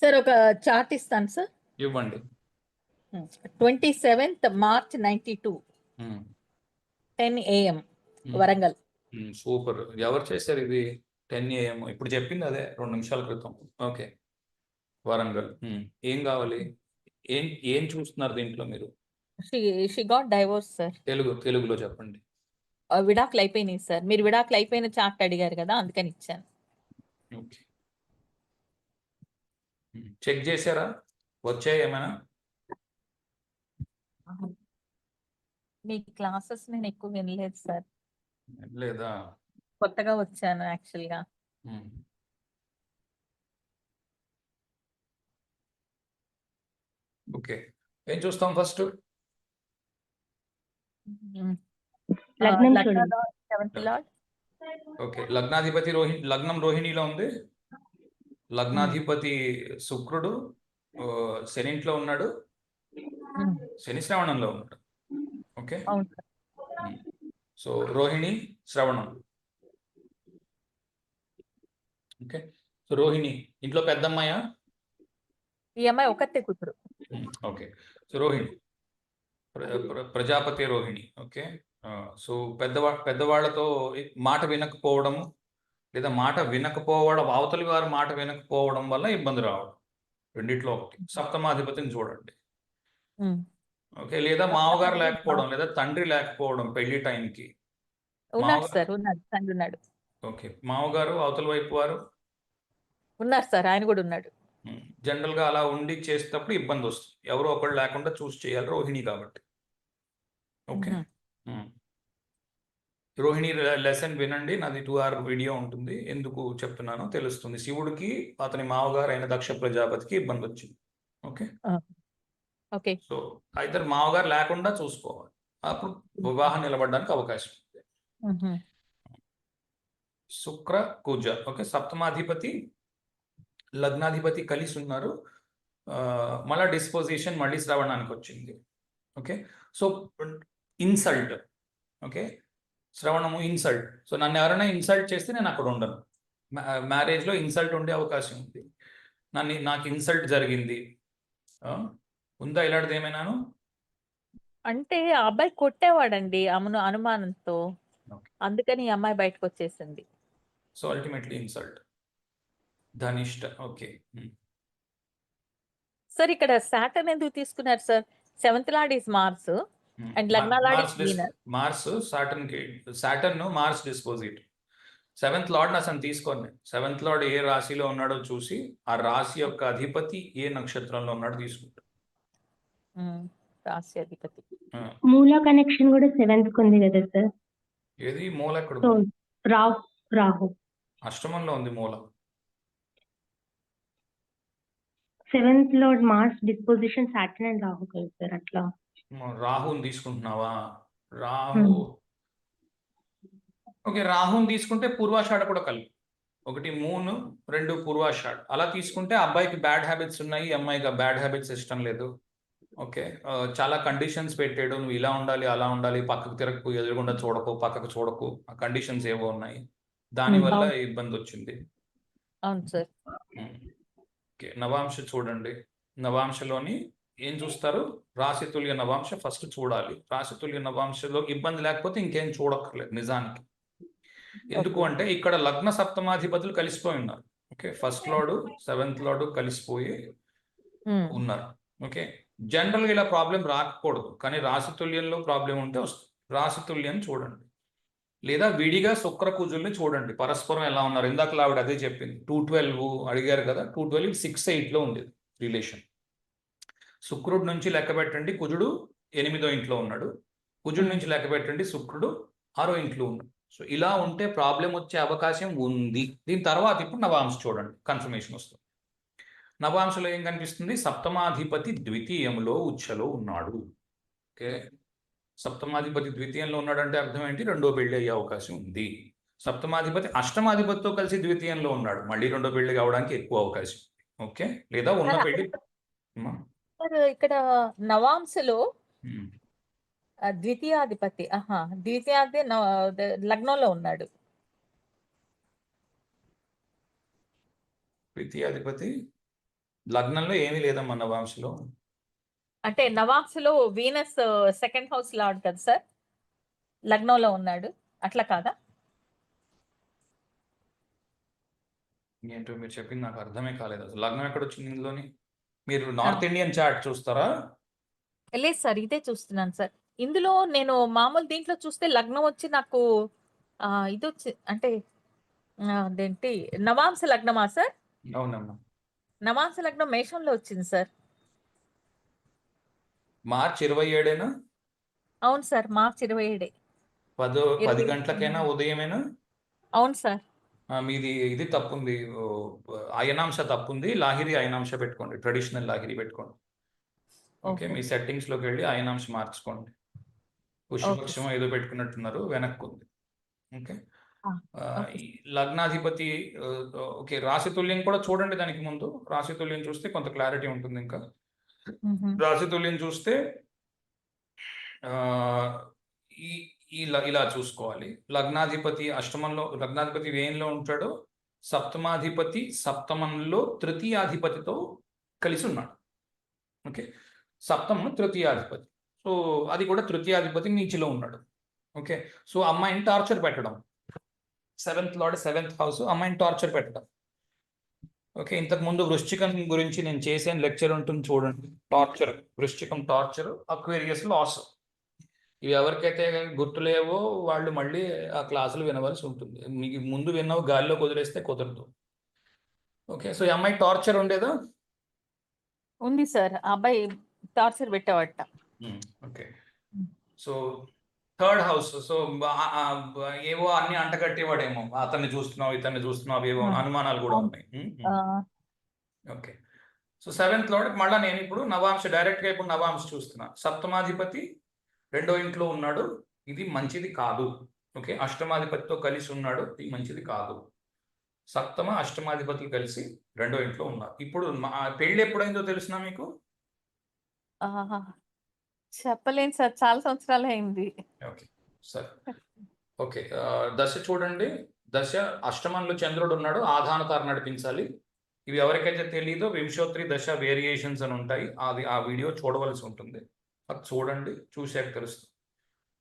Sir ఒక chart ఇస్తాను sir. ఇవ్వండి. Twenty seventh March ninety two. Ten AM Warangal. Super. ఎవరు చేశారు ఇది? Ten AM. ఇప్పుడు చెప్పింది అదే రెండు నిమిషాల క్రితం. ఓకే. వరంగల్. ఏం కావాలి? ఏం ఏం చూస్తున్నారు దీంట్లో మీరు? She got divorce sir. Telugu తెలుగులో చెప్పండి. విడాకులు అయిపోయినాయి సార్. మీరు విడాకులు అయిపోయిన చార్ట్ అడిగారు కదా అందుకని ఇచ్చాను. ఓకే. చెక్ చేశారా? వచ్చాయి ఏమైనా? మీ క్లాసెస్ నేను ఎక్కువ వినలేదు సార్. లేదా కొత్తగా వచ్చాను యాక్చువల్గా. ఓకే. ఏం చూస్తాం ఫస్ట్? ఓకే. లగ్నాధిపతి రోహిణి లగ్నం రోహిణిలో ఉంది? లగ్నాధిపతి శుక్రుడు శనింట్లో ఉన్నాడు. శని శ్రవణంలో ఉన్నాడు. ఓకే? సో రోహిణి శ్రవణం. ఓకే? సో రోహిణి ఇంట్లో పెద్దమ్మాయ? ఈ అమ్మాయి ఒకతే కూతురు. ఓకే. సో రోహిణి. ప్ర- ప్ర- ప్రజాపతి రోహిణి. ఓకే? సో పెద్దవా పెద్దవాళ్ళతో మాట వినకపోవడము లేదా మాట వినకపోవడం అవతలి వారి మాట వినకపోవడం వల్ల ఇబ్బంది రావడం. రెండిట్లో ఒకటి. సప్తమాధిపతిని చూడండి. ఓకే లేదా మామగారు లేకపోవడం లేదా తండ్రి లేకపోవడం పెళ్ళి టైంకి. ఓకే మామగారు అవతల వైపు వారు? ఉన్నారు సార్ ఆయన కూడా ఉన్నాడు. జనరల్గా అలా ఉండి చేసేటప్పుడు ఇబ్బంది వస్తుంది. ఎవరో ఒకళ్ళు లేకుండా చూసి చేయాలి రోహిణి కాబట్టి. ఓకే. రోహిణి లెసన్ వినండి. నాది టూ అవర్ వీడియో ఉంటుంది. ఎందుకు చెప్తున్నానో తెలుస్తుంది. శివుడికి అతని మామగారు అయిన దక్ష ప్రజాపతికి ఇబ్బంది వచ్చింది. ఓకే? ఓకే. సో ఇద్దరు మామగారు లేకుండా చూసుకోవాలి. అప్పుడు వివాహం నిలబడడానికి అవకాశం ఉంది. శుక్ర కుజ. ఓకే? సప్తమాధిపతి లగ్నాధిపతి కలిసి ఉన్నారు. మళ్ళా డిస్పోజిషన్ మళ్ళీ శ్రవణానికి వచ్చింది. ఓకే? So insult. ఓకే? శ్రవణము ఇన్సల్ట్ సో నన్ను ఎవరైనా ఇన్సల్ట్ చేస్తే నేను అక్కడ ఉండను. మ్యారేజ్లో ఇన్సల్ట్ ఉండే అవకాశం ఉంది. నన్ను నాకు ఇన్సల్ట్ జరిగింది. ఉందా ఇలాంటిది ఏమైనాను? అంటే ఆ అబ్బాయి కొట్టేవాడండి అమను అనుమానంతో. అందుకని ఈ అమ్మాయి బయటకు వచ్చేసింది. So ultimately insult Dhanishta. Okay. Sir ఇక్కడ సాటర్న్ ఎందుకు తీసుకున్నారు sir. Seventh lord is Mars. Is Venus. Mars సాటర్న్కి Saturn Mars disposit seventh lord అసలు తీసుకోండి. సెవెంత్ లార్డ్ ఏ రాశిలో ఉన్నాడో చూసి ఆ రాశి యొక్క అధిపతి ఏ నక్షత్రంలో ఉన్నాడో తీసుకుంటాం మ్మ్. రాశి అధిపతి. ఆ, మూల కనెక్షన్ కూడా సెవెంత్కు ఉంది కదా సార్ ఏది? మూల ఎక్కడ? రాహు రాహు. అష్టమంలో ఉంది మూల. Seventh lord Mars disposition Saturn and Rahu కదా సార్ అట్లా. రాహుని తీసుకుంటున్నావా? రాహు. ఓకే రాహుని తీసుకుంటే పూర్వాషాఢ కూడా కలిపి ఒకటి మూన్ రెండు పూర్వాషాఢ. అలా తీసుకుంటే అబ్బాయికి బ్యాడ్ హ్యాబిట్స్ ఉన్నాయి ఈ అమ్మాయికి బ్యాడ్ హ్యాబిట్స్ ఇష్టం లేదు. ఓకే చాలా కండిషన్స్ పెట్టాడు నువ్వు ఇలా ఉండాలి అలా ఉండాలి పక్కకు తిరగకు ఎదురుగుండా చూడకు పక్కకు చూడకు ఆ కండిషన్స్ ఏవో ఉన్నాయి. దానివల్ల. ఇబ్బంది వచ్చింది. అవును సార్. నవాంశ చూడండి. నవాంశలోని ఏం చూస్తారు? రాశితుల్య నవాంశ ఫస్ట్ చూడాలి. రాశితుల్య నవాంశలో ఇబ్బంది లేకపోతే ఇంకేం చూడక్కర్లేదు నిజానికి. ఎందుకు. అంటే ఇక్కడ లగ్న సప్తమాధిపతులు కలిసిపోయి ఉన్నారు. Okay first lord seventh lord కలిసిపోయి. ఉన్నారు. ఓకే జనరల్గా ఇలా ప్రాబ్లం రాకూడదు. కానీ రాశితుల్యంలో ప్రాబ్లం ఉంటే వస్తుంది రాశితుల్యం చూడండి. లేదా విడిగా శుక్ర కుజుల్ని చూడండి. పరస్పరం ఎలా ఉన్నారు? ఇందాక ఆవిడ అదే చెప్పింది. టూ ట్వెల్వ్ అడిగారు కదా టూ ట్వెల్వ్ సిక్స్ ఎయిట్లో ఉంది రిలేషన్. శుక్రుడి నుంచి లెక్క పెట్టండి కుజుడు ఎనిమిదో ఇంట్లో ఉన్నాడు. కుజుడి నుంచి లెక్క పెట్టండి శుక్రుడు ఆరో ఇంట్లో ఉన్నాడు. సో ఇలా ఉంటే ప్రాబ్లం వచ్చే అవకాశం ఉంది. దీని తర్వాత ఇప్పుడు నవాంశ చూడండి కన్ఫర్మేషన్ వస్తుంది. నవాంశలో ఏం కనిపిస్తుంది? సప్తమాధిపతి ద్వితీయంలో ఉచ్చలో ఉన్నాడు. ఓకే. సప్తమాధిపతి ద్వితీయంలో ఉన్నాడంటే అర్థం ఏంటి? రెండో పెళ్ళి అయ్యే అవకాశం ఉంది. సప్తమాధిపతి అష్టమాధిపతితో కలిసి ద్వితీయంలో ఉన్నాడు. మళ్ళీ రెండో పెళ్ళి కావడానికి ఎక్కువ అవకాశం. ఓకే? లేదా ఉన్న పెళ్ళి. సార్ ఇక్కడ. ఆ, ద్వితీయాధిపతి ఆహా ద్వితీయాధి లగ్నంలో ఉన్నాడు. ద్వితీయాధిపతి లగ్నంలో ఏమీ లేదమ్మా నవాంశలో. అంటే నవాంశలో వీనస్ సెకండ్ హౌస్ లార్డ్ కదా సార్? లగ్నంలో ఉన్నాడు. అట్లా కాదా? ఏంటో మీరు చెప్పింది నాకు అర్థమే కాలేదు. అసలు లగ్నం ఎక్కడ వచ్చింది ఇందులోని? మీరు నార్త్ ఇండియన్ చార్ట్ చూస్తారా? లేదు సార్ ఇదే చూస్తున్నాను సార్. ఇందులో నేను మామూలు దీంట్లో చూస్తే లగ్నం వచ్చి నాకు ఆ, ఇది వచ్చి అంటే ఆ, అదేంటి నవాంశ లగ్నమా సార్? అవునమ్మా. నవాంశ లగ్నం మేషంలో వచ్చింది సార్. మార్చ్ ఇరవై ఏడేనా? అవును సార్ మార్చి ఇరవై ఏడే. పదో పది ఇరవై- గంటలకైనా ఉదయమేనా? అవును సార్. మీది ఇది తప్పుంది. అయనాంశ తప్పుంది. లాహిరి అయనాంశ పెట్టుకోండి. ట్రెడిషనల్ లాహిరి పెట్టుకోండి. ఓకే. మీ సెట్టింగ్స్లోకి వెళ్ళి అయనాంశ మార్చుకోండి. పుష్పపక్షం ఏదో పెట్టుకున్నట్టున్నారు. వెనక్కి ఉంది ఓకే. లగ్నాధిపతి ఓకే. రాశితుల్యం కూడా చూడండి దానికి ముందు. రాశితుల్యం చూస్తే కొంత క్లారిటీ ఉంటుంది ఇంకా. రాశితుల్యం చూస్తే ఈ ఇలా ఇలా చూసుకోవాలి. లగ్నాధిపతి అష్టమంలో లగ్నాధిపతి వేయంలో ఉంటాడో. సప్తమాధిపతి సప్తమంలో తృతీయాధిపతితో కలిసి ఉన్నాడు. ఓకే? సప్తమం తృతీయాధిపతి. సో అది కూడా తృతీయాధిపతి నీచిలో ఉన్నాడు. ఓకే? సో అమ్మాయిని టార్చర్ పెట్టడం. సెవెంత్ లార్డ్ సెవెంత్ హౌస్ అమ్మాయిని టార్చర్ పెట్టడం. ఓకే? ఇంతకు ముందు వృశ్చికం గురించి నేను చేసే లెక్చర్ ఉంటుంది చూడండి. టార్చర్ వృశ్చికం టార్చర్ అక్వేరియస్ లాస్. ఇవి ఎవరికైతే గుర్తులేవో వాళ్ళు మళ్ళీ ఆ క్లాసులు వినవలసి ఉంటుంది. మీకు ముందు విన్నావు గాలిలో కుదిరేస్తే కుదరదు. ఓకే సో ఈ అమ్మాయి టార్చర్ ఉండేదా? ఉంది సార్. అబ్బాయి torture పెట్టేవాట. Okay. So third house. So ఏవో అన్ని అంటగట్టేవాడేమో. అతన్ని చూస్తున్నావు ఇతన్ని చూస్తున్నావు ఏవో. అనుమానాలు కూడా. ఉన్నాయి. ఓకే. సో సెవెంత్ లోడ్ మళ్ళీ నేను ఇప్పుడు నవాంశ డైరెక్ట్గా ఇప్పుడు నవాంశ చూస్తున్నా. సప్తమాధిపతి రెండో ఇంట్లో ఉన్నాడు ఇది మంచిది కాదు. ఓకే అష్టమాధిపతితో కలిసి ఉన్నాడు ఇది మంచిది కాదు. సప్తమ అష్టమాధిపతులు కలిసి రెండో ఇంట్లో ఉన్నారు. ఇప్పుడు పెళ్ళి ఎప్పుడైందో తెలుసునా మీకు. చెప్పలేను సార్ చాలా సంవత్సరాలు అయింది. ఓకే సరే. ఓకే దశ చూడండి. దశ అష్టమంలో చంద్రుడు ఉన్నాడు ఆధానతార నడిపించాలి. ఇవి ఎవరికైతే తెలియదో వింశోత్రి దశ వేరియేషన్స్ అని ఉంటాయి. అది ఆ వీడియో చూడవలసి ఉంటుంది. అది చూడండి చూశాక తెలుస్తుంది.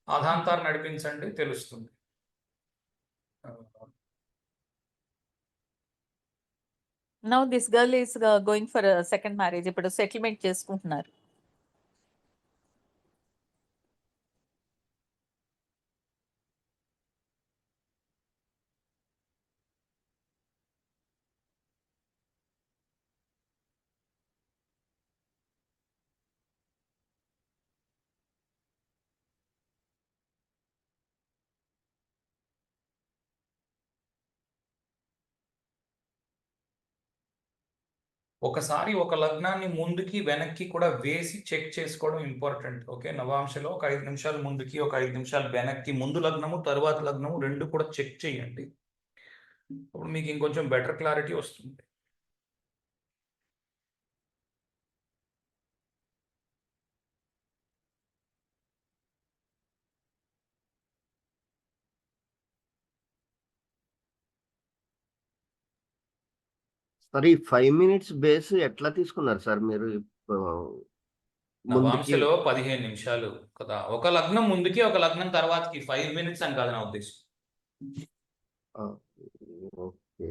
ఆధాంతార నడిపించండి తెలుస్తుంది. Now this girl is going for second marriage ఇప్పుడు సెటిల్మెంట్ చేసుకుంటున్నారు. ఒకసారి ఒక లగ్నాన్ని ముందుకి వెనక్కి కూడా వేసి చెక్ చేసుకోవడం ఇంపార్టెంట్. ఓకే నవాంశలో ఒక ఐదు నిమిషాలు ముందుకి ఒక ఐదు నిమిషాలు వెనక్కి ముందు లగ్నము తర్వాత లగ్నము రెండు కూడా చెక్ చేయండి. అప్పుడు మీకు ఇంకొంచెం బెటర్ క్లారిటీ వస్తుంది. సార్ ఈ ఫైవ్ మినిట్స్ బేస్ ఎట్లా తీసుకున్నారు సార్ మీరు? నవాంశలో పదిహేను నిమిషాలు కదా. ఒక లగ్నం ముందుకి ఒక లగ్నం తర్వాతకి ఫైవ్ మినిట్స్ అని కాదు నా ఉద్దేశం. ఓకే.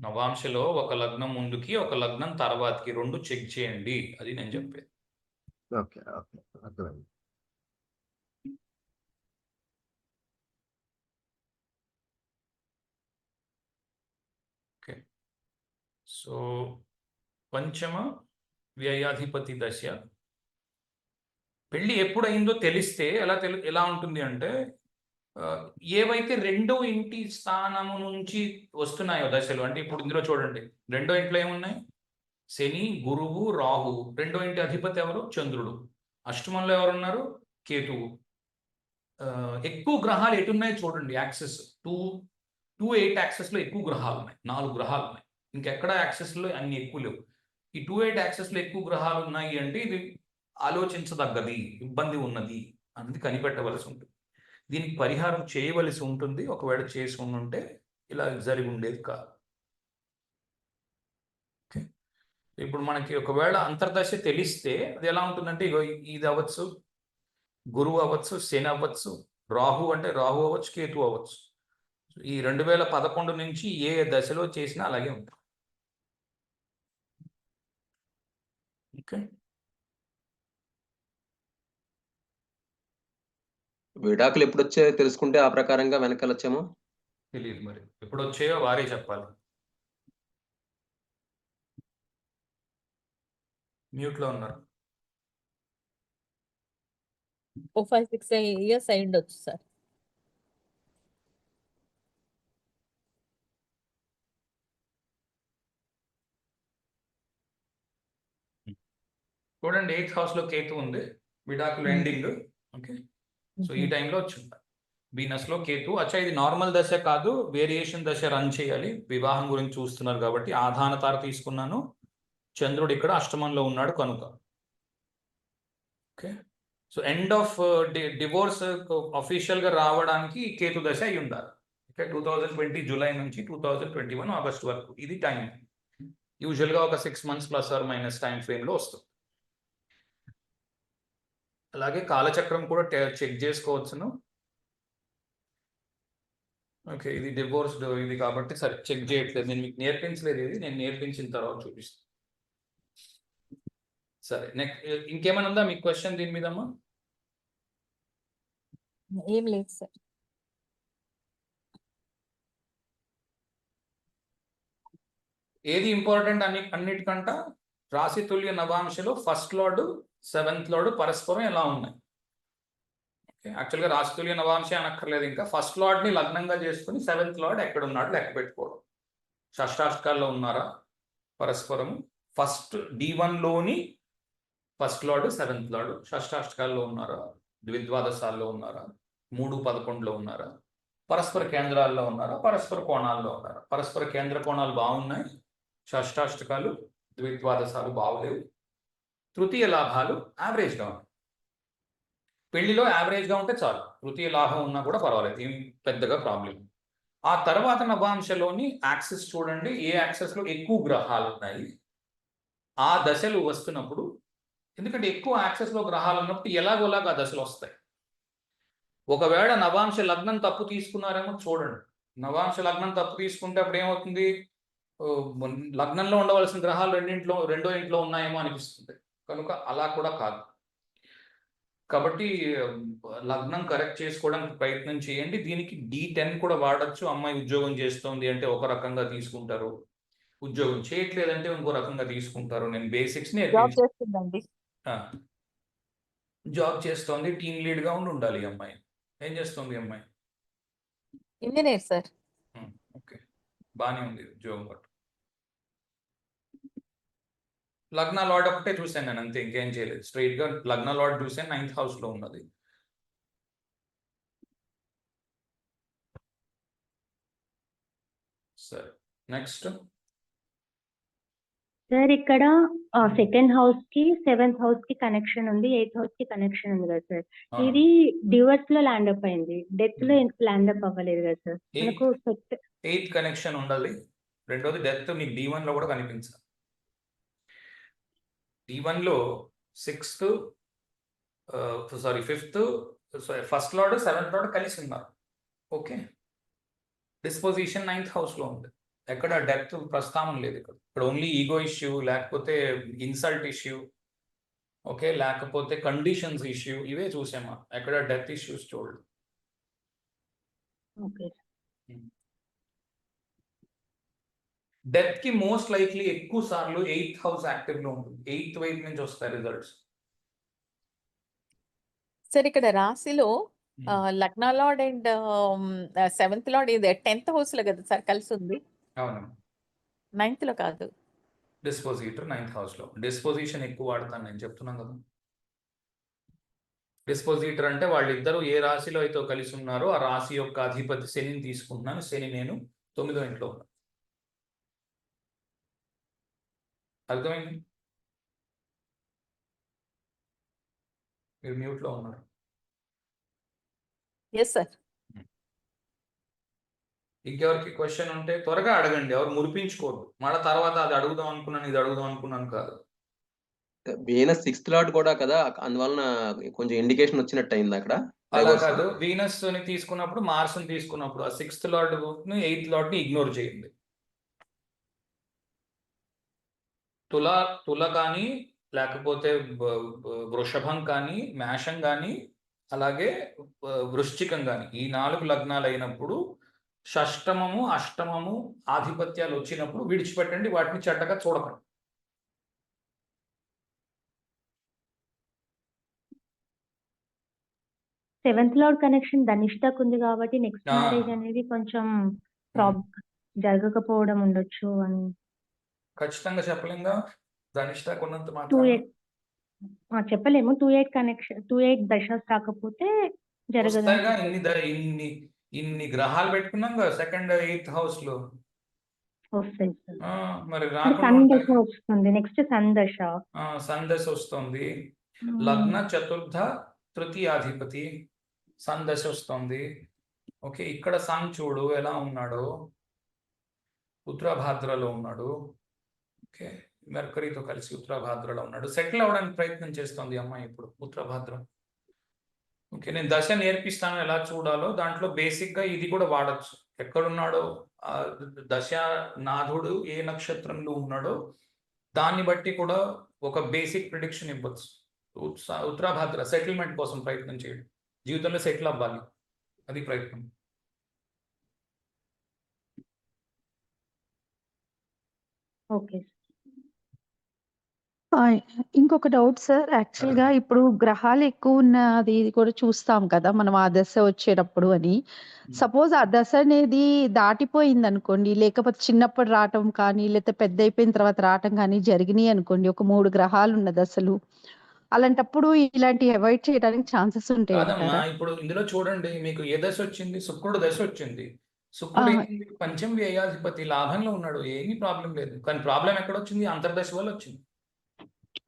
నవాంశలో ఒక లగ్నం ముందుకి ఒక లగ్నం తర్వాతకి రెండు చెక్ చేయండి అది నేను చెప్పేది. Okay okay. అర్థమైంది. సో పంచమ వ్యయాధిపతి దశ. పెళ్ళి ఎప్పుడైందో తెలిస్తే ఎలా తెలు ఎలా ఉంటుంది అంటే ఏవైతే రెండో ఇంటి స్థానము నుంచి వస్తున్నాయో దశలు అంటే ఇప్పుడు ఇందులో చూడండి రెండో ఇంట్లో ఏమున్నాయి? శని గురువు రాహు. రెండో ఇంటి అధిపతి ఎవరు? చంద్రుడు. అష్టమంలో ఎవరున్నారు? కేతువు. ఎక్కువ గ్రహాలు ఎటున్నాయి చూడండి యాక్సెస్. టూ టూ ఎయిట్ యాక్సెస్లో ఎక్కువ గ్రహాలు ఉన్నాయి నాలుగు గ్రహాలు ఉన్నాయి. ఇంకెక్కడ యాక్సెస్లో అన్ని ఎక్కువ లేవు. ఈ టూ ఎయిట్ యాక్సెస్లో ఎక్కువ గ్రహాలు ఉన్నాయి అంటే ఇది ఆలోచించదగ్గది ఇబ్బంది ఉన్నది అన్నది కనిపెట్టవలసి ఉంటుంది. దీనికి పరిహారం చేయవలసి ఉంటుంది. ఒకవేళ చేసి ఉంటే ఇలా జరిగి ఉండేది కాదు. ఓకే. ఇప్పుడు మనకి ఒకవేళ అంతర్దశ తెలిస్తే అది ఎలా ఉంటుందంటే ఇగో ఇది అవ్వచ్చు గురువు అవ్వచ్చు శని అవ్వచ్చు రాహు అంటే రాహు అవ్వచ్చు కేతు అవ్వచ్చు. ఈ రెండు వేల పదకొండు నుంచి ఏ దశలో చేసినా అలాగే ఉంటుంది. విడాకులు ఎప్పుడు వచ్చాయో తెలుసుకుంటే ఆ ప్రకారంగా వెనకాల తెలియదు మరి. ఎప్పుడు వచ్చాయో వారే చెప్పాలి. మ్యూట్లో ఉన్నారు. ఓ ఫైవ్ సిక్స్ ఇయర్స్ అయి ఉండొచ్చు సార్. చూడండి ఎయిత్ హౌస్లో కేతు ఉంది. విడాకులు Hmm. ఎండింగ్. ఓకే సో ఈ టైంలో వచ్చింది వీనస్లో కేతు. అచ్చా ఇది నార్మల్ దశ కాదు. వేరియేషన్ దశ రన్ చేయాలి. వివాహం గురించి చూస్తున్నారు కాబట్టి ఆధాన తార తీసుకున్నాను. చంద్రుడు ఇక్కడ అష్టమంలో ఉన్నాడు కనుక. Okay so end of divorce అఫీషియల్గా రావడానికి కేతు దశ అయి ఉండాలి. Okay two thousand twenty July నుంచి two thousand twenty one August వరకు. ఇది టైం యూజువల్గా ఒక six months plus or minus time ఫ్రేమ్లో వస్తుంది. అలాగే కాలచక్రం కూడా చెక్ చేసుకోవచ్చును. ఓకే ఇది డివోర్స్ ఇది కాబట్టి సరే చెక్ చేయట్లేదు. నేను మీకు నేర్పించలేదు ఇది. నేను నేర్పించిన తర్వాత చూపిస్తాను సరే నెక్స్ట్ ఇంకేమైనా ఉందా? మీకు క్వశ్చన్ దీని మీద అమ్మా? ఏం లేదు సార్. ఏది ఇంపార్టెంట్ అన్ని అన్నిటికంట? రాశి తుల్య నవాంశలో ఫస్ట్ లోడ్ సెవెంత్ లోడ్ పరస్పరం ఎలా ఉన్నాయి? ఓకే యాక్చువల్గా రాజకీయ నవాంశే అనక్కర్లేదు ఇంకా. ఫస్ట్ లాడ్ని లగ్నంగా చేసుకుని సెవెంత్ లార్డ్ ఎక్కడ ఉన్నాడు లెక్క పెట్టుకోవడం షష్టాష్టకాల్లో ఉన్నారా? పరస్పరం ఫస్ట్ డి వన్లోని ఫస్ట్ లాడు సెవెంత్ లార్డ్. షష్టాష్టకాల్లో ఉన్నారా? ద్విద్వాదశాల్లో ఉన్నారా? మూడు పదకొండులో ఉన్నారా? పరస్పర కేంద్రాల్లో ఉన్నారా? పరస్పర కోణాల్లో ఉన్నారా? పరస్పర కేంద్ర కోణాలు బాగున్నాయి? షష్టాష్టకాలు ద్విద్వాదశాలు బాగలేవు. తృతీయ లాభాలు యావరేజ్గా ఉంటాయి. పెళ్ళిలో యావరేజ్గా ఉంటే చాలు. తృతీయ లాభం ఉన్నా కూడా పర్వాలేదు. ఏం పెద్దగా ప్రాబ్లం ఆ తర్వాత నవాంశలోని యాక్సెస్ చూడండి. ఏ యాక్సెస్లో ఎక్కువ గ్రహాలు ఉన్నాయి? ఆ దశలు వస్తున్నప్పుడు ఎందుకంటే ఎక్కువ యాక్సెస్లో గ్రహాలు ఉన్నప్పుడు ఎలాగోలాగా ఆ దశలు వస్తాయి. ఒకవేళ నవాంశ లగ్నం తప్పు తీసుకున్నారేమో చూడండి. నవాంశ లగ్నం తప్పు తీసుకుంటే అప్పుడు ఏమవుతుంది? లగ్నంలో ఉండవలసిన గ్రహాలు రెండింట్లో రెండో ఇంట్లో ఉన్నాయేమో అనిపిస్తుంది. కనుక అలా కూడా కాదు. కాబట్టి లగ్నం కరెక్ట్ చేసుకోవడానికి ప్రయత్నం చేయండి. దీనికి డి టెన్ కూడా వాడచ్చు. అమ్మాయి ఉద్యోగం చేస్తోంది అంటే ఒక రకంగా తీసుకుంటారు. ఉద్యోగం చేయట్లేదంటే ఇంకో రకంగా తీసుకుంటారు. నేను బేసిక్స్ జాబ్ చేస్తోంది. టీమ్ లీడ్గా ఉండి ఉండాలి అమ్మాయి. ఏం చేస్తుంది అమ్మాయి? Engineer sir. ఓకే. బాగానే ఉంది ఉద్యోగం పట్టు లగ్న లార్డ్ ఒకటే చూశాను నేను అంతే ఇంకేం చేయలేదు. స్ట్రైట్గా లగ్న లార్డ్ చూసాను నైన్త్ హౌస్లో ఉన్నది. సరే నెక్స్ట్. సార్ ఇక్కడ సెకండ్ హౌస్కి సెవెంత్ హౌస్కి కనెక్షన్ ఉంది ఎయిత్ హౌస్కి కనెక్షన్ ఉంది కదా సార్. ఇది డివర్స్లో ల్యాండ్ అప్ అయింది డెత్లో ల్యాండ్ అప్ అవ్వలేదు కదా సార్. మనకు ఎయిత్ కనెక్షన్ ఉండాలి రెండోది డెత్ మీకు డి లో కూడా కనిపించాలి డి లో sixth sorry fifth first lord seventh lord కలిసి ఉన్నారు. ఓకే డిస్పోజిషన్ నైన్త్ హౌస్లో ఉంది. ఎక్కడ డెత్ ప్రస్తావన లేదు ఇక్కడ. ఇక్కడ ఓన్లీ ఈగో ఇష్యూ లేకపోతే ఇన్సల్ట్ ఇష్యూ ఓకే లేకపోతే కండిషన్స్ ఇష్యూ ఇవే చూసామా? ఎక్కడ డెత్ ఇష్యూస్ చూడలేదు. ఓకే డెత్కి మోస్ట్ లైక్లీ ఎక్కువ సార్లు ఎయిత్ హౌస్ యాక్టివ్లో ఉంటుంది. ఎయిత్ వైపు నుంచి వస్తాయి రిజల్ట్స్ సార్ ఇక్కడ రాశిలో లగ్నా లార్డ్ అండ్ సెవెంత్ లార్డ్ ఇది టెన్త్ హౌస్లో కదా సార్ కలిసి ఉంది అవును. నైన్త్లో కాదు. డిస్పోజిటర్ నైన్త్ హౌస్లో. డిస్పోజిషన్ ఎక్కువ వాడతాను నేను చెప్తున్నాను కదా. డిస్పోజిటర్ అంటే వాళ్ళిద్దరూ ఏ రాశిలో అయితే కలిసి ఉన్నారో ఆ రాశి యొక్క అధిపతి శనిని తీసుకుంటున్నాను. శని నేను తొమ్మిదో ఇంట్లో ఉన్నాను. అర్థమైంది? మీరు మ్యూట్లో ఉన్నారు. ఎస్ సార్ ఇంకెవరికి క్వశ్చన్ ఉంటే త్వరగా అడగండి. ఎవరు మురిపించుకోరు. మళ్ళీ తర్వాత అది అడుగుదాం అనుకున్నాను ఇది అడుగుదాం అనుకున్నాను కాదు. వీనస్ సిక్స్త్ లాట్ కూడా కదా అందువలన కొంచెం ఇండికేషన్ వచ్చినట్టు అయింది అక్కడ. అలా. కాదు. వీనస్ని తీసుకున్నప్పుడు మార్స్ని తీసుకున్నప్పుడు ఆ సిక్స్త్ లార్డ్ని ఎయిత్ లార్డ్ని ఇగ్నోర్ చేయండి. తుల తుల కానీ లేకపోతే వృషభం కానీ మేషం కానీ అలాగే వృశ్చికం కానీ. ఈ నాలుగు లగ్నాలు అయినప్పుడు షష్టమము అష్టమము ఆధిపత్యాలు వచ్చినప్పుడు విడిచిపెట్టండి వాటిని చెడ్డగా చూడకండి. సెవెంత్ లార్డ్ కనెక్షన్ ధనిష్టకు ఉంది కాబట్టి నెక్స్ట్. మ్యారేజ్ అనేది కొంచెం జరగకపోవడం ఉండొచ్చు అని ఖచ్చితంగా చెప్పలేంగా. ధనిష్టకు ఉన్నంత టూ మాత్రం చెప్పలేము. Two eight connection two eight దశ రాకపోతే జరగదు ఇన్ని ఇన్ని ఇన్ని గ్రహాలు పెట్టుకున్నాం కదా సెకండ్ ఎయిత్ హౌస్లో వస్తాయి మరి సన్ రాకుండా దశ ఉంటాయి. వస్తుంది. నెక్స్ట్ సన్ దశ. ఆ, సందశ వస్తుంది. లగ్న చతుర్థ తృతీయాధిపతి సందశ వస్తుంది. ఓకే ఇక్కడ సన్ చూడు ఎలా ఉన్నాడో. ఉత్తరాభాద్రలో ఉన్నాడు. ఓకే. మెర్కరీతో కలిసి ఉత్తరాభాద్రలో ఉన్నాడు. సెటిల్ అవ్వడానికి ప్రయత్నం చేస్తుంది అమ్మాయి ఇప్పుడు ఉత్తరాభాద్ర. ఓకే నేను దశ నేర్పిస్తాను ఎలా చూడాలో దాంట్లో బేసిక్గా ఇది కూడా వాడచ్చు. ఎక్కడున్నాడో దశ నాథుడు ఏ నక్షత్రంలో ఉన్నాడో దాన్ని బట్టి కూడా ఒక బేసిక్ ప్రిడిక్షన్ ఇవ్వచ్చు. ఉత్సా- ఉత్తరాభాద్ర సెటిల్మెంట్ కోసం ప్రయత్నం చేయడం. జీవితంలో సెటిల్ అవ్వాలి. అది ప్రయత్నం. ఓకే ఇంకొక డౌట్ సార్. యాక్చువల్గా ఇప్పుడు గ్రహాలు ఎక్కువ ఉన్నది కూడా చూస్తాం కదా మనం ఆ దశ వచ్చేటప్పుడు అని. సపోజ్ ఆ దశ అనేది దాటిపోయింది అనుకోండి లేకపోతే చిన్నప్పుడు రావటం కానీ లేకపోతే పెద్ద అయిపోయిన తర్వాత రావటం కానీ జరిగినాయి అనుకోండి ఒక మూడు గ్రహాలు ఉన్న దశలు. అలాంటప్పుడు ఇలాంటి అవాయిడ్ చేయడానికి ఛాన్సెస్ ఉంటాయి కాదమ్మా ఇప్పుడు ఇందులో చూడండి మీకు ఏ దశ వచ్చింది? శుక్రుడు దశ వచ్చింది. శుక్రుడు? పంచమ వ్యయాధిపతి లాభంలో ఉన్నాడు. ఏమీ ప్రాబ్లం లేదు. కానీ ప్రాబ్లం ఎక్కడ వచ్చింది? అంతర్దశ వల్ల వచ్చింది.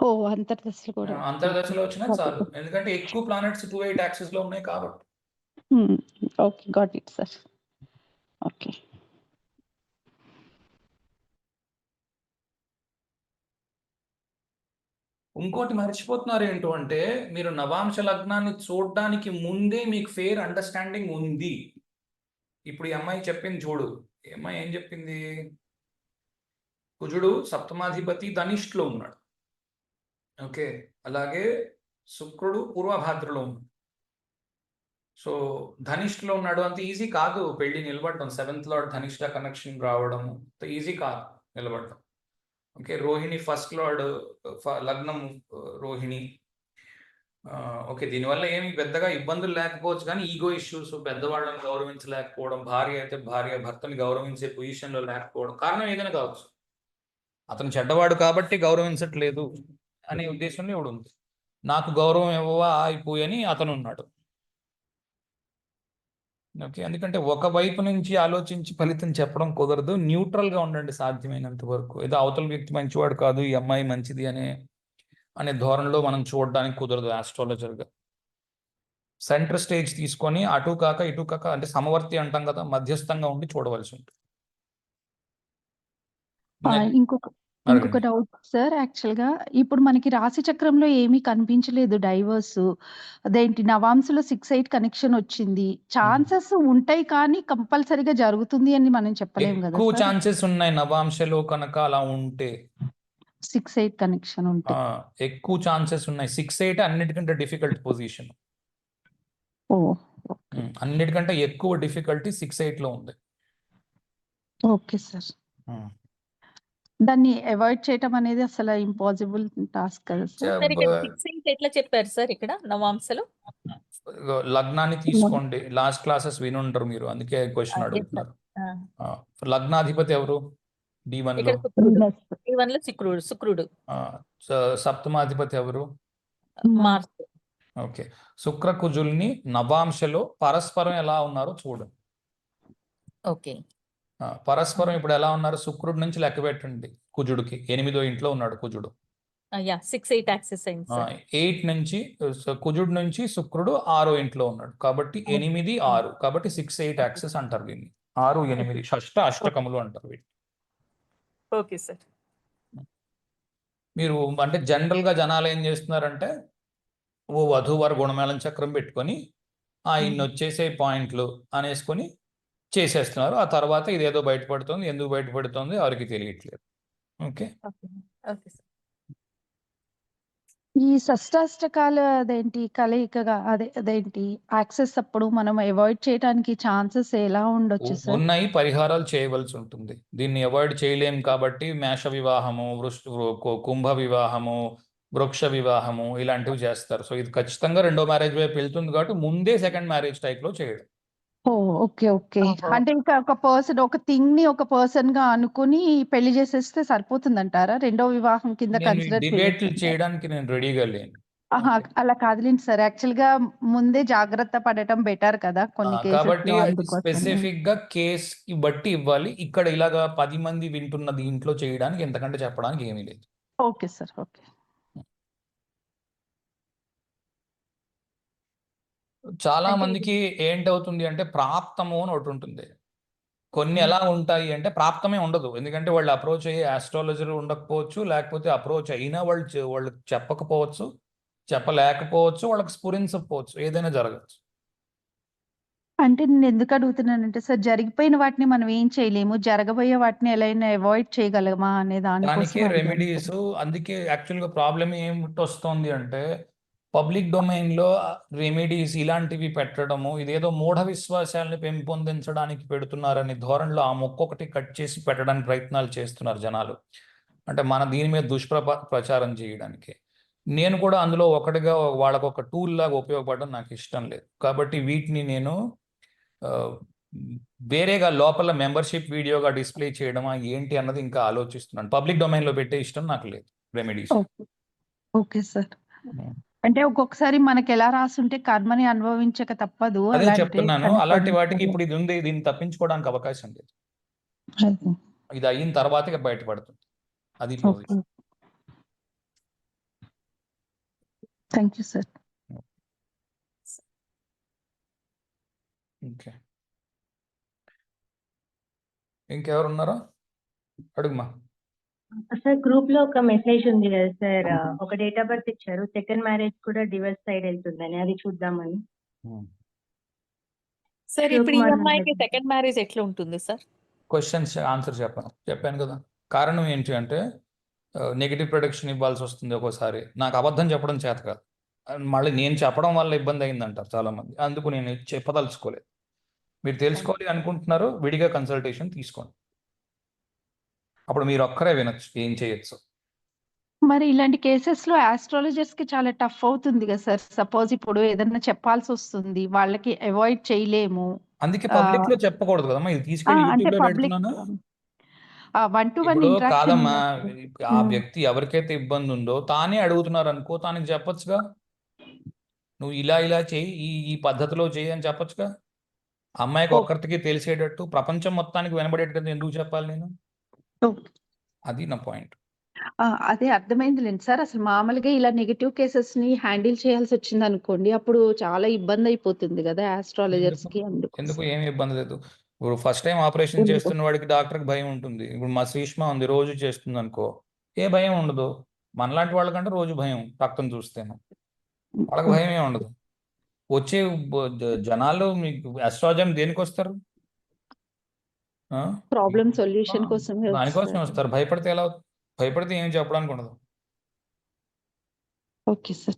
ఓ అంతర్దశలు కూడా. అంతర్దశలో వచ్చినా. చాలు. ఎందుకంటే ఎక్కువ ప్లానెట్స్ టూ ఎయిట్ యాక్సిస్లో ఉన్నాయి కాబట్టి. Okay got it sir okay. ఇంకోటి మర్చిపోతున్నారు ఏంటో అంటే మీరు నవాంశ లగ్నాన్ని చూడడానికి ముందే మీకు ఫేర్ అండర్స్టాండింగ్ ఉంది. ఇప్పుడు ఈ అమ్మాయి చెప్పింది చూడు. ఈ అమ్మాయి ఏం చెప్పింది? కుజుడు సప్తమాధిపతి ధనిష్ఠలో ఉన్నాడు. ఓకే. అలాగే శుక్రుడు పూర్వభాద్రలో ఉన్నాడు. సో ధనిష్ఠలో ఉన్నాడు అంత ఈజీ కాదు పెళ్ళి నిలబడటం సెవెంత్ లార్డ్ ధనిష్ట కనెక్షన్ రావడం అంత ఈజీ కాదు నిలబడటం ఓకే రోహిణి ఫస్ట్ లార్డ్ ఫ- లగ్నం రోహిణి. ఓకే దీనివల్ల ఏమి పెద్దగా ఇబ్బందులు లేకపోవచ్చు కానీ ఈగో ఇష్యూస్ పెద్దవాళ్ళని గౌరవించలేకపోవడం భార్య అయితే భార్య భర్తని గౌరవించే పొజిషన్లో లేకపోవడం కారణం ఏదైనా కావచ్చు. అతను చెడ్డవాడు కాబట్టి గౌరవించట్లేదు. అనే ఉద్దేశంలో ఇవిడు ఉంది? నాకు గౌరవం ఇవ్వవా అయిపోయని అతను ఉన్నాడు. ఓకే ఎందుకంటే ఒక వైపు నుంచి ఆలోచించి ఫలితం చెప్పడం కుదరదు. న్యూట్రల్గా ఉండండి సాధ్యమైనంత వరకు. ఏదో అవతల వ్యక్తి మంచివాడు కాదు ఈ అమ్మాయి మంచిది అనే అనే ధోరణిలో మనం చూడడానికి కుదరదు astrologer గా. సెంటర్ స్టేజ్ తీసుకొని అటు కాక ఇటు కాక అంటే సమవర్తి అంటాం కదా మధ్యస్థంగా ఉండి చూడవలసి ఉంటుంది. ఇంకొక ఇంకొక అడగండి. డౌట్ సార్ యాక్చువల్గా. ఇప్పుడు మనకి రాశి చక్రంలో ఏమీ కనిపించలేదు డైవర్స్. అదేంటి నవాంశలో సిక్స్ ఎయిట్ కనెక్షన్ వచ్చింది. ఛాన్సెస్ ఉంటాయి కానీ కంపల్సరీగా జరుగుతుంది అని మనం చెప్పలేం కదా ఎక్కువ సార్ ఛాన్సెస్ ఉన్నాయి నవాంశలో కనుక అలా ఉంటే. సిక్స్ ఎయిట్ కనెక్షన్ ఆ, ఉంటే ఎక్కువ ఛాన్సెస్ ఉన్నాయి. సిక్స్ ఎయిట్ అన్నిటికంటే డిఫికల్ట్ పొజిషన్ ఓ అన్నిటికంటే ఎక్కువ డిఫికల్టీ సిక్స్ ఎయిట్లో ఉంది. Okay sir um. దాన్ని అవాయిడ్ చేయటం అనేది అసలు ఇంపాసిబుల్ టాస్క్ కదా ఎట్లా చెప్పారు సార్ ఇక్కడ నవాంశలో? లగ్నాన్ని తీసుకోండి. లాస్ట్ క్లాసెస్ వినుంటారు మీరు. అందుకే క్వశ్చన్. అడుగుతున్నారు. లగ్నాధిపతి ఎవరు? డి వన్లో? శుక్రుడు. ఈ వన్లో. శుక్రుడు సప్తమాధిపతి ఎవరు? మార్స్. ఓకే. శుక్ర కుజుల్ని నవాంశలో పరస్పరం ఎలా ఉన్నారో చూడండి ఓకే. పరస్పరం ఇప్పుడు ఎలా ఉన్నారు? శుక్రుడి నుంచి లెక్క పెట్టండి కుజుడికి. ఎనిమిదో ఇంట్లో ఉన్నాడు కుజుడు. సిక్స్ ఎయిట్ యాక్సెస్ ఎయిట్ నుంచి కుజుడు నుంచి శుక్రుడు ఆరో ఇంట్లో ఉన్నాడు. కాబట్టి ఎనిమిది ఆరు. కాబట్టి సిక్స్ ఎయిట్ యాక్సెస్ అంటారు దీన్ని. ఆరు ఎనిమిది షష్ట అష్టకములు అంటారు వీటిని. ఓకే సార్ మీరు అంటే జనరల్గా జనాలు ఏం చేస్తున్నారంటే ఓ వధూవర గుణమేళం చక్రం పెట్టుకొని ఆ ఇన్ని వచ్చేసే పాయింట్లు అనేసుకొని చేసేస్తున్నారు. ఆ తర్వాత ఇదేదో బయటపడుతుంది ఎందుకు బయటపడుతుంది ఎవరికి తెలియట్లేదు. ఓకే? ఓకే. Okay sir. ఈ షష్టాష్టకాల అదేంటి? కలయికగా అదే అదేంటి? యాక్సెస్ అప్పుడు మనం అవాయిడ్ చేయడానికి ఛాన్సెస్ ఎలా ఉండొచ్చు ఉన్నాయి పరిహారాలు చేయవలసి ఉంటుంది. దీన్ని అవాయిడ్ చేయలేం కాబట్టి మేష వివాహము కుంభ వివాహము వృక్ష వివాహము ఇలాంటివి చేస్తారు. సో ఇది ఖచ్చితంగా రెండో మ్యారేజ్ వైపు వెళ్తుంది కాబట్టి ముందే సెకండ్ మ్యారేజ్ టైప్లో చేయడం. Okay okay. ఓహో. అంటే ఇంకా ఒక పర్సన్ ఒక థింగ్ని ఒక పర్సన్గా అనుకుని పెళ్ళి చేసేస్తే సరిపోతుందంటారా? రెండో వివాహం కింద నేను కన్సిడర్ డిబేట్లు చేయడానికి నేను రెడీగా లేను. ఆహా. అలా కాదులేండి సార్. యాక్చువల్గా ముందే జాగ్రత్త పడటం బెటర్ కదా కొన్ని కాబట్టి స్పెసిఫిక్గా కేస్ బట్టి ఇవ్వాలి. ఇక్కడ ఇలాగా పది మంది వింటున్న దీంట్లో చేయడానికి ఎంతకంటే చెప్పడానికి ఏమీ లేదు. Okay sir okay. చాలా మందికి ఏంటవుతుంది అంటే ప్రాప్తము అని ఒకటి ఉంటుంది. కొన్ని ఎలా ఉంటాయి అంటే ప్రాప్తమే ఉండదు. ఎందుకంటే వాళ్ళు అప్రోచ్ అయ్యే ఆస్ట్రాలజర్ ఉండకపోవచ్చు లేకపోతే అప్రోచ్ అయినా వాళ్ళు వాళ్ళు చెప్పకపోవచ్చు చెప్పలేకపోవచ్చు వాళ్ళకి స్ఫురించకపోవచ్చు ఏదైనా జరగచ్చు. అంటే నేను ఎందుకు అడుగుతున్నానంటే సార్ జరిగిపోయిన వాటిని మనం ఏం చేయలేము. జరగబోయే వాటిని ఎలా అయినా అవాయిడ్ చేయగలమా అనే దానికే రెమెడీస్. అందుకే యాక్చువల్గా ప్రాబ్లం ఏమిటి వస్తుంది అంటే పబ్లిక్ డొమైన్లో రెమెడీస్ ఇలాంటివి పెట్టడము ఇదేదో మూఢ విశ్వాసాలని పెంపొందించడానికి పెడుతున్నారని ధోరణిలో ఆ మొక్క ఒకటి కట్ చేసి పెట్టడానికి ప్రయత్నాలు చేస్తున్నారు జనాలు. అంటే మన దీని మీద దుష్ప్రప ప్రచారం చేయడానికి. నేను కూడా అందులో ఒకటిగా వాళ్ళకు ఒక టూల్ లాగా ఉపయోగపడడం నాకు ఇష్టం లేదు. కాబట్టి వీటిని నేను వేరేగా లోపల మెంబర్షిప్ వీడియోగా డిస్ప్లే చేయడమా ఏంటి అన్నది ఇంకా ఆలోచిస్తున్నాను. పబ్లిక్ డొమైన్లో పెట్టే ఇష్టం నాకు లేదు రెమెడీస్. ఓకే. సార్. అంటే ఒక్కొక్కసారి మనకి ఎలా రాసుంటే కర్మని అనుభవించక తప్పదు. అదే అలాంటి చెప్తున్నాను. అలాంటి వాటికి ఇప్పుడు ఇది ఉంది దీన్ని తప్పించుకోవడానికి అవకాశం లేదు. అదే. ఇది అయిన తర్వాత ఇక బయటపడుతుంది. అది okay. Thank you sir. Okay. ఇంకెవరు ఉన్నారా అడుగుమా? సార్ గ్రూప్లో ఒక మెసేజ్ ఉంది కదా సార్ ఒక డేట్ ఆఫ్ బర్త్ ఇచ్చారు. సెకండ్ మ్యారేజ్ కూడా డివర్స్ సైడ్ వెళ్తుందని. అది చూద్దామని. సార్ ఇప్పుడు ఈ అమ్మాయికి. సెకండ్ మ్యారేజ్ ఎట్లా ఉంటుంది సార్? క్వశ్చన్స్ ఆన్సర్ చెప్పాను. చెప్పాను కదా. కారణం ఏంటి అంటే నెగిటివ్ ప్రొడక్షన్ ఇవ్వాల్సి వస్తుంది ఒక్కోసారి. నాకు అబద్ధం చెప్పడం చేత కాదు. మళ్ళీ నేను చెప్పడం వల్ల ఇబ్బంది అయిందంటారు చాలా మంది అందుకు నేను చెప్పదలుచుకోలేదు. మీరు తెలుసుకోవాలి అనుకుంటున్నారు విడిగా కన్సల్టేషన్ తీసుకోండి. అప్పుడు మీరు ఒక్కరే వినొచ్చు ఏం చేయొచ్చు? మరి ఇలాంటి కేసెస్లో ఆస్ట్రాలజర్స్కి చాలా టఫ్ అవుతుంది కదా సార్. సపోజ్ ఇప్పుడు ఏదైనా చెప్పాల్సి వస్తుంది వాళ్ళకి అవాయిడ్ చేయలేము. అందుకే పబ్లిక్లో చెప్పకూడదు కదమ్మా. ఇది తీసుకెళ్ళి అంటే యూట్యూబ్లో పబ్లిక్ పెడుతున్నాను? వన్ టు వన్ ఇప్పుడు కాదమ్మా ఆ ఉమ్. వ్యక్తి ఎవరికైతే ఇబ్బంది ఉందో తానే అడుగుతున్నారు అనుకో తానికి చెప్పొచ్చుగా? నువ్వు ఇలా ఇలా చేయి ఈ ఈ పద్ధతిలో చేయి అని చెప్పొచ్చుగా? అమ్మాయికి ఓ. ఒక్కరికి తెలిసేటట్టు ప్రపంచం మొత్తానికి వినబడేటట్టు ఎందుకు చెప్పాలి నేను? అది నా పాయింట్. అదే అర్థమైందిలేండి సార్ అసలు మామూలుగా ఇలా నెగటివ్ కేసెస్ని హ్యాండిల్ చేయాల్సి వచ్చింది అనుకోండి అప్పుడు చాలా ఇబ్బంది అయిపోతుంది కదా ఆస్ట్రాలజర్స్కి ఎందుకు? ఏమి ఇబ్బంది లేదు? ఇప్పుడు ఫస్ట్ టైం ఆపరేషన్ ఎందుకు? చేస్తున్న వాడికి డాక్టర్కి భయం ఉంటుంది. ఇప్పుడు మా శ్రీష్మ ఉంది రోజు చేస్తుంది అనుకో ఏ భయం ఉండదు. మనలాంటి వాళ్ళకంటే రోజు భయం రక్తం చూస్తేనే. వాళ్ళకి భయం ఏమి ఉండదు. వచ్చే బ- జ- జనాలు మీకు అస్ట్రాజం దేనికి వస్తారు? ప్రాబ్లం సొల్యూషన్ కోసం దానికోసం వస్తారు. భయపడితే ఎలా? భయపడితే ఏం చెప్పడానికి ఉండదు. Okay sir